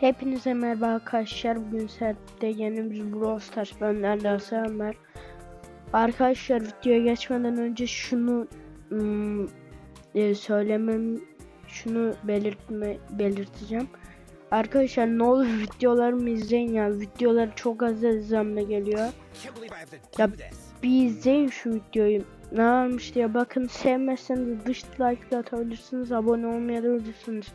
Hepinize merhaba arkadaşlar. Bugün sette yeni bir Brawl Stars benden selamlar. Arkadaşlar videoya geçmeden önce şunu ım, e, söylemem şunu belirtme belirteceğim. Arkadaşlar ne olur videolarımı izleyin ya. Videolar çok az izlenme geliyor. Ya bir izleyin şu videoyu. Ne varmış diye bakın sevmezseniz dış like atabilirsiniz. Abone olmayabilirsiniz.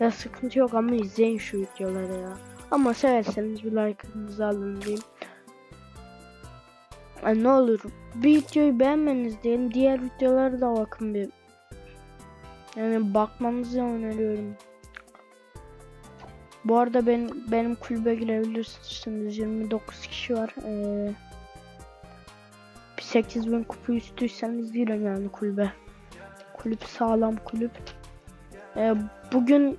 Ya sıkıntı yok ama izleyin şu videoları ya. Ama severseniz bir like'ınızı alın diyeyim. Ya ne olur bir videoyu beğenmeniz diyelim. Diğer videolara da bakın bir. Yani bakmanızı öneriyorum. Bu arada ben benim kulübe girebilirsiniz. 29 kişi var. Ee, 8000 kupa üstüyseniz girin yani kulübe. Kulüp sağlam kulüp. Ee, bugün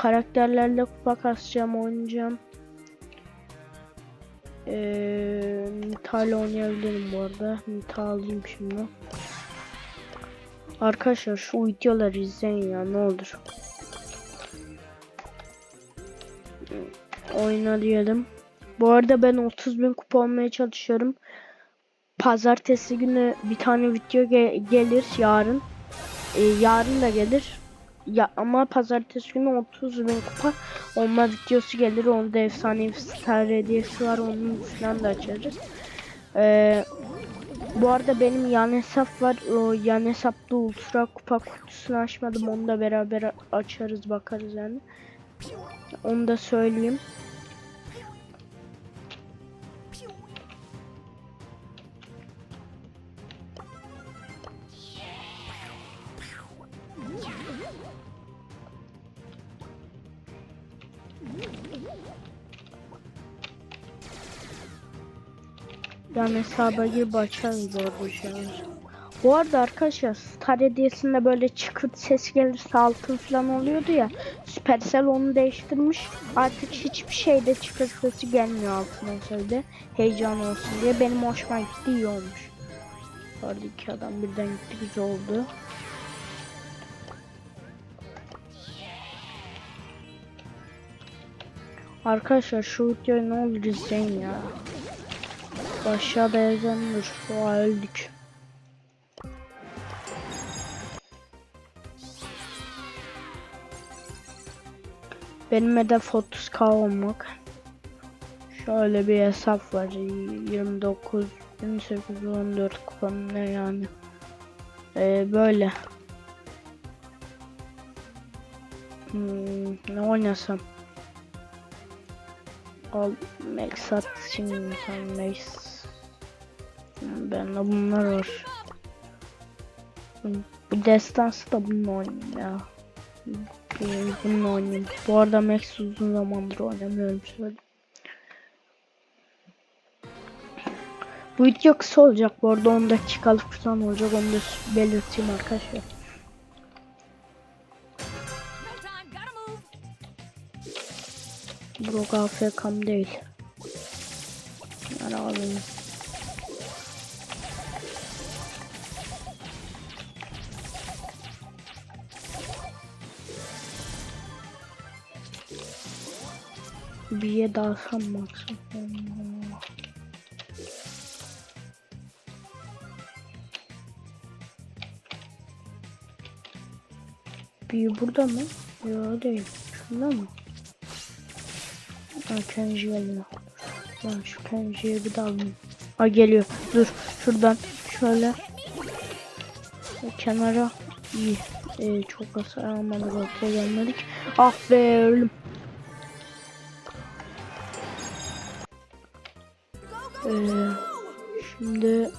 karakterlerle kupa kasacağım oynayacağım. Ee, Nita'yla oynayabilirim bu arada. Nita alayım şimdi. Arkadaşlar şu videoları izleyin ya ne olur. Oyna diyelim. Bu arada ben 30 bin kupa olmaya çalışıyorum. Pazartesi günü bir tane video ge- gelir yarın. Ee, yarın da gelir. Ya ama pazartesi günü 30 bin kupa olma videosu gelir. Onda efsane star hediyesi var. Onun falan da açarız. Ee, bu arada benim yan hesap var. O yan hesapta ultra kupa kutusunu açmadım. Onu da beraber açarız bakarız yani. Onu da söyleyeyim. Yani hesaba girip açarız orada şu an. Bu arada arkadaşlar Star hediyesinde böyle çıkırt ses gelirse altın falan oluyordu ya. Supercell onu değiştirmiş. Artık hiçbir şeyde çıkırt sesi gelmiyor altın olsaydı. Heyecan olsun diye benim hoşuma gitti iyi olmuş. Bu arada iki adam birden gitti güzel oldu. Arkadaşlar şu videoyu ne olur izleyin ya. Aşağıda yazandır. Oha öldük. Benim hedef 30k olmak. Şöyle bir hesap var. 29 28 14 kupanın ne yani. Ee, böyle. Hmm, ne oynasam? Al Max at şimdi sen Max. Ben de bunlar var. Bu destansı da bununla oynayayım ya. Bununla oynayayım. Bu arada Max uzun zamandır oynamıyorum şöyle. Bu video kısa olacak bu arada 10 dakikalık falan olacak onu da belirteyim arkadaşlar. Brock AFK'm değil. Alayım. Bir ye dalsam maksat. Bir burada mı? Yok değil. Şunda mı? Ha Kenji geldi. Lan şu Kenji'ye bir daha alayım. Ha geliyor. Dur. Şuradan şöyle. Kenara. İyi. Ee, çok hasar almadık. Ortaya gelmedik. Ah be ölüm. Ee, şimdi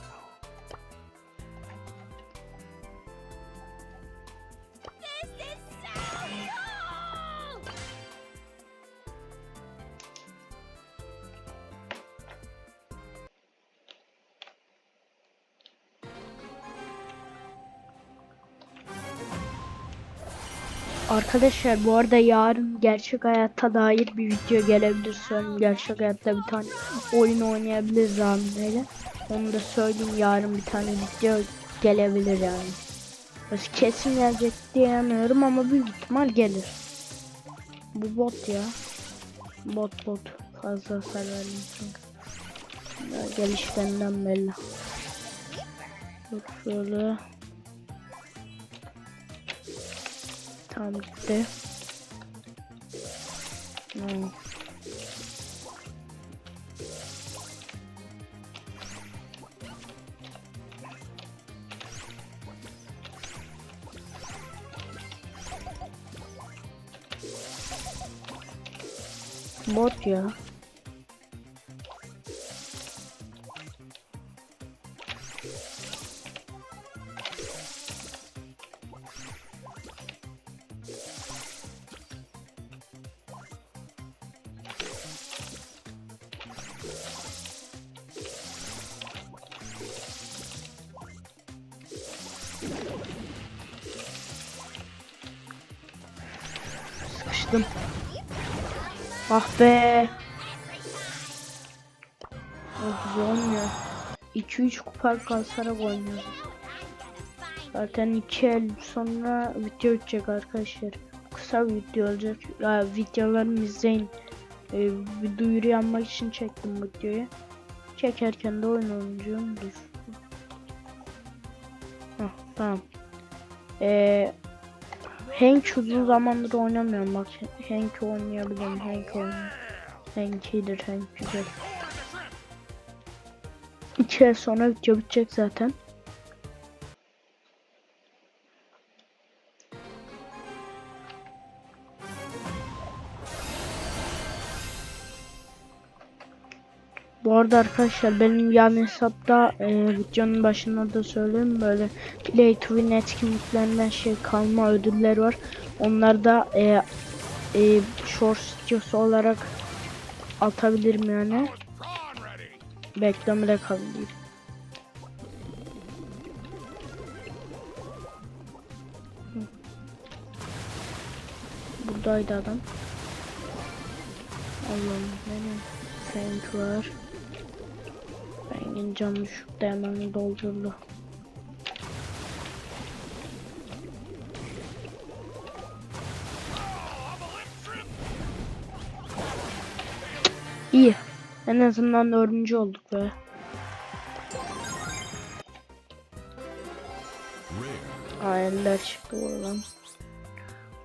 Arkadaşlar bu arada yarın gerçek hayata dair bir video gelebilir söyleyeyim. Gerçek hayatta bir tane oyun oynayabiliriz Rami'yle. Onu da söyleyeyim yarın bir tane video gelebilir yani. Kesin gelecek diyemiyorum ama büyük ihtimal gelir. Bu bot ya. Bot bot fazla hasar verdim çünkü. Gelişlerinden belli. Dur şöyle. Tam gitti. Hmm. Bot ya. Sıkıştım. Ah be. Oh, güzel olmuyor. 2-3 kupa kalsarak oynuyor. Zaten 2 el sonra video bitecek arkadaşlar. Kısa bir video olacak. Ya videolarımı izleyin. Ee, bir duyuru yapmak için çektim bu videoyu. Çekerken de oyun oynayacağım. Dur. Hah, tamam. Ee, Hank uzun zamandır oynamıyorum bak. Hank oynayabilirim. Hank oynuyor. Hank iyidir. Hank güzel. İki ay sonra video bitecek zaten. Bu arada arkadaşlar benim yan hesapta e, videonun başında da söyleyeyim böyle Play to Win etkinliklerinden şey kalma ödüller var. Onlar da e, e, short videosu olarak atabilirim yani. Beklemede. Hı. Buradaydı adam. Allah'ım benim. Frank var. Frank'in canı düşükte hemen doldurdu. İyi. En azından dördüncü olduk be. Aa eller çıktı oradan.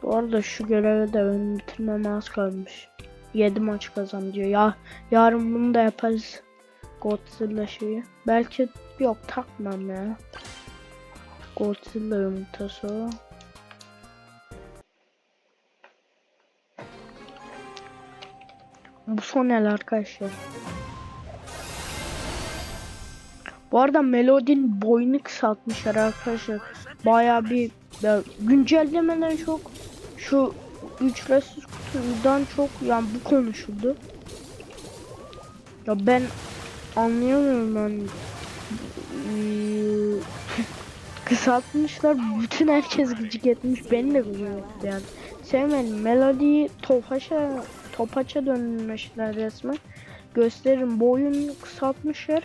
Bu arada şu görevi de benim bitirmem az kalmış. 7 maç kazan diyor. Ya yarın bunu da yaparız. Godzilla şeyi. Belki yok takmam ya. Godzilla yumurtası. Bu son el arkadaşlar. Bu arada Melodin boyunu kısaltmışlar arkadaşlar. Baya bir ya, güncellemeden çok şu ücretsiz kutudan çok yani bu konuşuldu. Ya ben anlayamıyorum ben. Ee, Kısaltmışlar. Bütün herkes gıcık etmiş. Beni de gıcık yani. Sevmedim. Melodiyi topaça topaça dönmüşler resmen. Gösterin boyunu kısaltmışlar.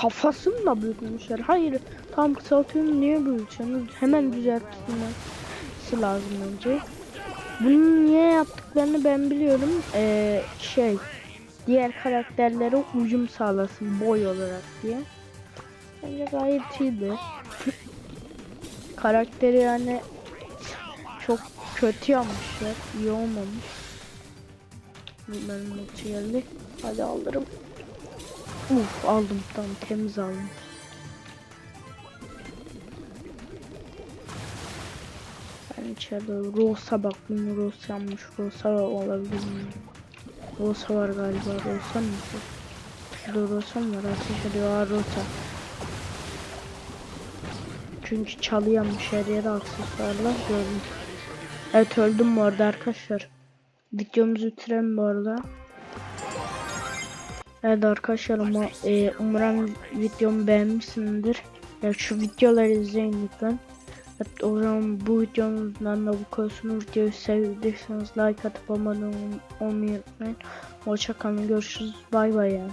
Kafasını da büyütmüşler. Hayır tam kısaltıyorum niye büyütüyorsunuz? Hemen düzeltmesi lazım bence. Bunu niye yaptıklarını ben biliyorum. Ee, şey diğer karakterlere uyum sağlasın boy olarak diye. Bence gayet iyiydi. Karakteri yani çok kötü yapmışlar. iyi olmamış. Benim notu geldi. Hadi alırım. Uf aldım tamam temiz aldım. Ben içeride Rosa bak bunu Rosa yapmış. Rosa olabilir mi? Rosa var galiba. Rosa mı? Şurada Rosa mı var? Ateş ediyor. Aa Rosa. Çünkü çalıyormuş her yere aksesuarlar gördüm. Evet öldüm bu arada arkadaşlar. Videomuzu bitirelim bu arada. Evet arkadaşlar ama e, umarım videomu beğenmişsinizdir. Ya şu videoları izleyin lütfen. Evet, o zaman bu videomuzdan da bu kadar. Videoyu sevdiyseniz like atıp abone olmayı unutmayın. Hoşçakalın görüşürüz bay bay yani.